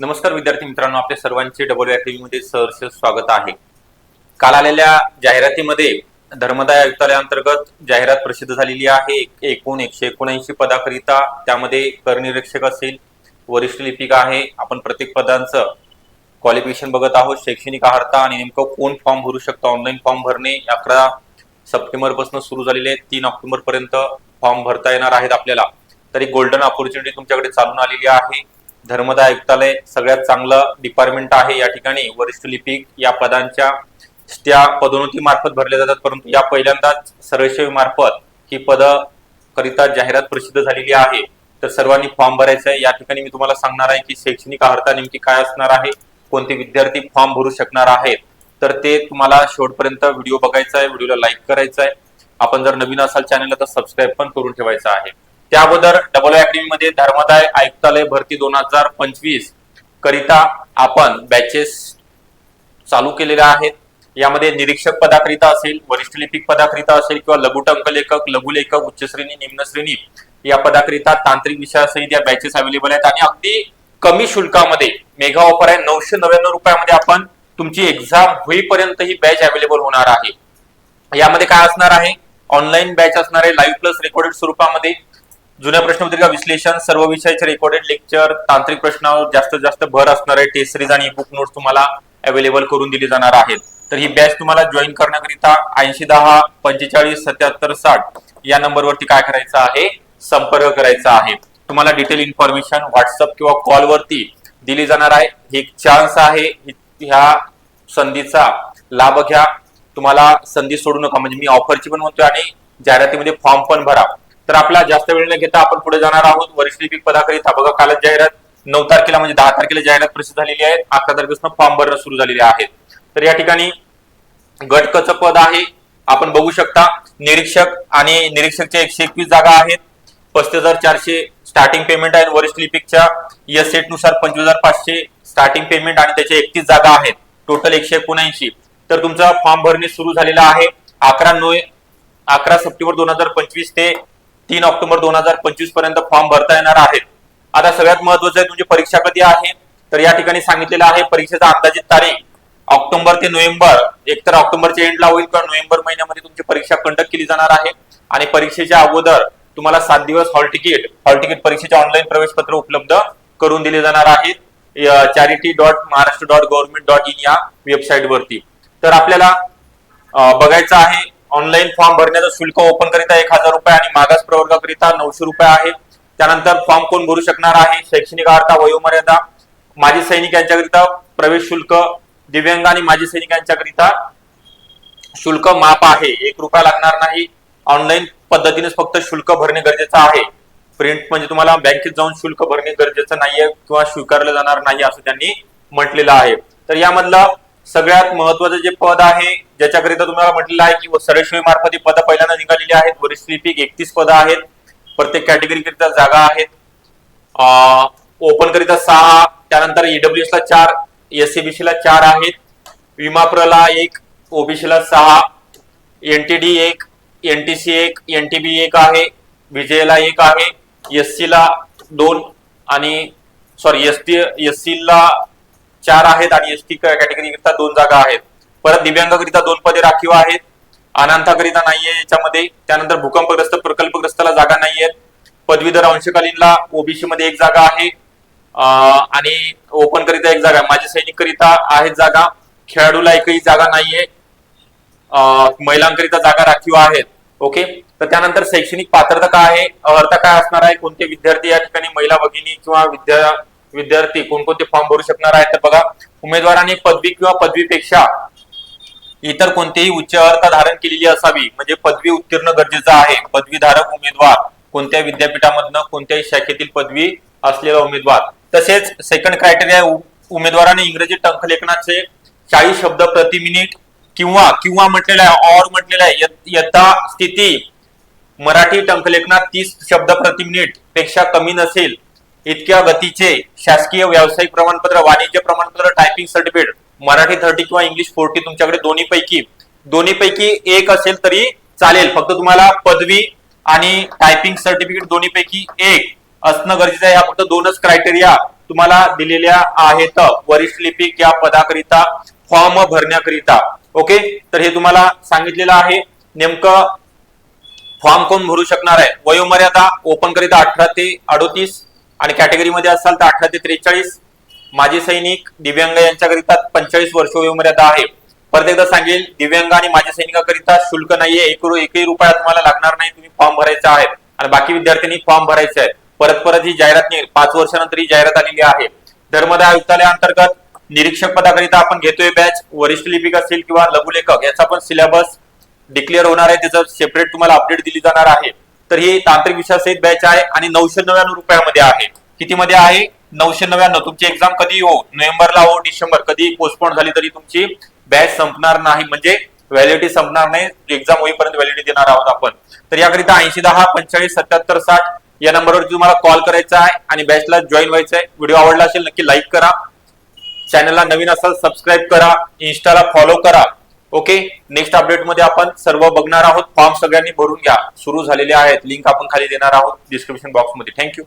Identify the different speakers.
Speaker 1: नमस्कार विद्यार्थी मित्रांनो आपल्या सर्वांचे डबल अकॅडमी मध्ये सहर्ष स्वागत आहे. काल आलेल्या जाहिरातीमध्ये धर्मदाय आयुक्तालयाअंतर्गत जाहिरात प्रसिद्ध झालेली आहे. एकूण एकशे एकोणऐंशी पदाकरिता त्यामध्ये करनिरीक्षक असेल वरिष्ठ लिपिका आहे. आपण प्रत्येक पदांचं क्वालिफिकेशन बघत आहोत. शैक्षणिक अर्हता आणि नेमकं कोण फॉर्म भरू शकतो? ऑनलाईन फॉर्म भरणे अकरा सप्टेंबरपासून सुरू झालेले आहे तीन ऑक्टोबर पर्यंत फॉर्म भरता येणार आहेत आपल्याला. तरी गोल्डन ऑपॉर्च्युनिटी तुमच्याकडे चालून आलेली आहे. धर्मदाय आयुक्तालय सगळ्यात चांगलं डिपार्टमेंट आहे या ठिकाणी. वरिष्ठ लिपिक या पदांच्या त्या पदोन्नती मार्फत भरल्या जातात. परंतु या पहिल्यांदाच सरळसेवी मार्फत ही पद करिता जाहिरात प्रसिद्ध झालेली आहे. तर सर्वांनी फॉर्म भरायचा आहे. या ठिकाणी मी तुम्हाला सांगणार आहे की शैक्षणिक अर्हता नेमकी काय असणार आहे कोणते विद्यार्थी फॉर्म भरू शकणार आहेत. तर ते तुम्हाला शेवटपर्यंत व्हिडिओ बघायचा आहे व्हिडिओला लाईक करायचा आहे. आपण जर नवीन असाल चॅनलला तर सबस्क्राईब पण करून ठेवायचं आहे. त्या अगोदर डबल अकॅडमी मध्ये धर्मदाय आयुक्तालय भरती दोन हजार पंचवीस करिता आपण बॅचेस चालू केलेल्या आहेत. यामध्ये निरीक्षक पदाकरिता असेल वरिष्ठ लिपिक पदाकरिता असेल किंवा लघुटंक लेखक लघुलेखक उच्च श्रेणी निम्न श्रेणी या पदाकरिता तांत्रिक विषयासहित या बॅचेस अवेलेबल आहेत. आणि अगदी कमी शुल्कामध्ये मेगा ऑफर आहे. नऊशे नव्याण्णव रुपयामध्ये आपण तुमची एक्झाम होईपर्यंत ही बॅच अवेलेबल होणार आहे. यामध्ये काय असणार आहे? ऑनलाईन बॅच असणार आहे. लाईव्ह प्लस रेकॉर्डेड स्वरूपामध्ये जुन्या प्रश्नपत्रिका विश्लेषण सर्व विषयाचे रेकॉर्डेड लेक्चर तांत्रिक प्रश्नावर जास्तीत जास्त भर असणार आहे टेस्ट सिरीज आणि बुक नोट्स तुम्हाला अवेलेबल करून दिली जाणार आहेत. तर ही बॅच तुम्हाला जॉईन करण्याकरिता ऐंशी दहा पंचेचाळीस सत्याहत्तर साठ या नंबरवरती काय करायचं आहे? संपर्क करायचा आहे. तुम्हाला डिटेल इन्फॉर्मेशन व्हॉट्सअप किंवा कॉलवरती दिली जाणार आहे. हे एक चान्स आहे. ह्या संधीचा लाभ घ्या. तुम्हाला संधी सोडू नका. म्हणजे मी ऑफरची पण म्हणतोय आणि जाहिरातीमध्ये फॉर्म पण भरा. तर आपला जास्त वेळ न घेता आपण पुढे जाणार आहोत. वरिष्ठ लिपिक पदाकरिता बघा कालच जाहिरात. नऊ तारखेला म्हणजे दहा तारखेला जाहिरात प्रसिद्ध झालेली आहे. अकरा तारखेपासून फॉर्म भरणं सुरू झालेले आहेत. तर या ठिकाणी गटकचं पद आहे. आपण बघू शकता निरीक्षक आणि निरीक्षकच्या एकशे एकवीस जागा आहेत. पस्तीस हजार चारशे स्टार्टिंग पेमेंट आहे वरिष्ठ लिपिकच्या. या सेटनुसार पंचवीस हजार पाचशे स्टार्टिंग पेमेंट आणि त्याच्या एकतीस जागा आहेत. टोटल एकशे एकोणऐंशी. तर तुमचा फॉर्म भरणे सुरू झालेला आहे. अकरा नोव्हे अकरा सप्टेंबर दोन हजार पंचवीस ते तीन ऑक्टोबर दोन हजार पंचवीसपर्यंत फॉर्म भरता येणार आहेत. आता सगळ्यात महत्वाचं आहे तुमची परीक्षा कधी आहे? तर या ठिकाणी सांगितलेलं आहे परीक्षेचा अंदाजित तारीख. ऑक्टोबर ते नोव्हेंबर एकतर ऑक्टोबरच्या एंडला होईल किंवा नोव्हेंबर महिन्यामध्ये तुमची परीक्षा कंडक्ट केली जाणार आहे. आणि परीक्षेच्या अगोदर तुम्हाला सात दिवस हॉल तिकीट हॉल तिकीट परीक्षेचे ऑनलाईन प्रवेशपत्र उपलब्ध करून दिले जाणार आहेत. Charity dot Maharashtra dot government dot in या वेबसाईट वरती. तर आपल्याला बघायचं आहे ऑनलाईन फॉर्म भरण्याचं शुल्क ओपन करिता एक हजार रुपये आणि मागास प्रवर्गाकरिता नऊशे रुपये आहे. त्यानंतर फॉर्म कोण भरू शकणार आहे? शैक्षणिक अर्थ वयोमर्यादा माजी सैनिक यांच्याकरिता प्रवेश शुल्क दिव्यांग आणि माजी सैनिक यांच्याकरिता शुल्क माफ आहे. एक रुपया लागणार नाही. ऑनलाईन पद्धतीनेच फक्त शुल्क भरणे गरजेचं आहे. प्रिंट म्हणजे तुम्हाला बँकेत जाऊन शुल्क भरणे गरजेचं नाहीये किंवा स्वीकारलं जाणार नाही असं त्यांनी म्हटलेलं आहे. तर यामधलं सगळ्यात महत्वाचं जे पद आहे ज्याच्याकरिता तुम्हाला म्हटलेलं आहे की सरळसेवी मार्फत ही पदं पहिल्यांदा निघालेली आहेत. वरिष्ठ लिपिक एकतीस पदं आहेत. प्रत्येक कॅटेगरी करिता जागा आहेत. ओपन करिता सहा त्यानंतर ईडब्ल्यूएस ला चार एससीबीसी ला चार आहेत. विमाप्रला एक ओबीसी ला सहा एनटीडी एक एनटीसी एक एनटीबी एक आहे विजयला एक आहे एस ला दोन आणि सॉरी एस टी एस ला चार आहेत आणि एस टी दोन जागा आहेत. परत दिव्यांगाकरिता दोन पदे राखीव आहेत. अनाथाकरिता नाहीये याच्यामध्ये. त्यानंतर भूकंपग्रस्त प्रकल्पग्रस्ताला जागा नाहीये पदवीधर अंशकालीनला ओबीसी मध्ये एक जागा आहे. आणि ओपन करिता एक जागा. माजी सैनिक करिता आहेत जागा. खेळाडूला एकही जागा नाहीये. महिलांकरिता जागा राखीव आहेत. ओके? तर त्यानंतर शैक्षणिक पात्रता काय आहे? अर्थ काय असणार आहे? कोणते विद्यार्थी या ठिकाणी महिला भगिनी किंवा विद्या विद्यार्थी कोणकोणते फॉर्म भरू शकणार आहेत? तर बघा उमेदवारांनी पदवी किंवा पदवीपेक्षा इतर कोणतेही उच्च अर्थ धारण केलेली असावी. म्हणजे पदवी उत्तीर्ण गरजेचं आहे. पदवीधारक उमेदवार कोणत्या विद्यापीठामधनं कोणत्याही शाखेतील पदवी असलेला उमेदवार. तसेच सेकंड क्रायटेरिया उमेदवाराने इंग्रजी टंकलेखनाचे चाळीस शब्द प्रति मिनिट किंवा किंवा म्हटलेलं आहे और म्हटलेलं आहे यथा स्थिती मराठी टंकलेखनात तीस शब्द प्रति मिनिटपेक्षा कमी नसेल इतक्या गतीचे शासकीय व्यावसायिक प्रमाणपत्र वाणिज्य प्रमाणपत्र टायपिंग सर्टिफिकेट मराठी थर्टी किंवा इंग्लिश फोर्टी तुमच्याकडे दोन्ही पैकी दोन्ही पैकी एक असेल तरी चालेल. फक्त तुम्हाला पदवी आणि टायपिंग सर्टिफिकेट दोन्ही पैकी एक असणं गरजेचं आहे. या फक्त दोनच क्रायटेरिया तुम्हाला दिलेल्या आहेत. वरिष्ठ लिपिक या पदाकरिता फॉर्म भरण्याकरिता. ओके तर हे तुम्हाला सांगितलेलं आहे. नेमकं फॉर्म कोण भरू शकणार आहे? वयोमर्यादा ओपन करिता अठरा ते अडोतीस. आणि कॅटेगरीमध्ये असाल तर अठरा ते त्रेचाळीस. माजी सैनिक दिव्यांग यांच्याकरिता पंचेचाळीस वर्ष वयोमर्यादा आहे. परत एकदा सांगेल दिव्यांग आणि माजी सैनिकाकरिता शुल्क नाहीये. एक एकही रुपया तुम्हाला लागणार नाही. तुम्ही फॉर्म भरायचा आहे. आणि बाकी विद्यार्थ्यांनी फॉर्म भरायचे आहे परत परत ही जाहिरात निघेल. पाच वर्षानंतर ही जाहिरात आलेली आहे. धर्मदाय आयुक्तालयाअंतर्गत निरीक्षक पदाकरिता आपण घेतोय बॅच. वरिष्ठ लिपिक असतील किंवा लघुलेखक याचा पण सिलेबस डिक्लेअर होणार आहे. त्याचं सेपरेट तुम्हाला अपडेट दिली जाणार आहे. तर ही तांत्रिक विषयासहित बॅच आहे आणि नऊशे नव्याण्णव रुपयामध्ये आहे. किती मध्ये आहे? नऊशे नव्याण्णव. तुमची एक्झाम कधी हो? नोव्हेंबरला हो डिसेंबर. कधी पोस्टपोन झाली तरी तुमची बॅच संपणार नाही. म्हणजे व्हॅलिडिटी संपणार नाही. एक्झाम होईपर्यंत व्हॅलिडिटी देणार आहोत आपण. तर याकरिता ऐंशी दहा पंचेचाळीस सत्याहत्तर साठ या नंबरवर तुम्हाला कॉल करायचा आहे आणि बॅचला जॉईन व्हायचं आहे. व्हिडिओ आवडला असेल नक्की लाईक करा. चॅनलला नवीन असाल सबस्क्राईब करा. इन्स्टाला फॉलो करा. ओके नेक्स्ट अपडेटमध्ये आपण सर्व बघणार आहोत. फॉर्म सगळ्यांनी भरून घ्या. सुरू झालेले आहेत. लिंक आपण खाली देणार आहोत डिस्क्रिप्शन बॉक्समध्ये थँक्यू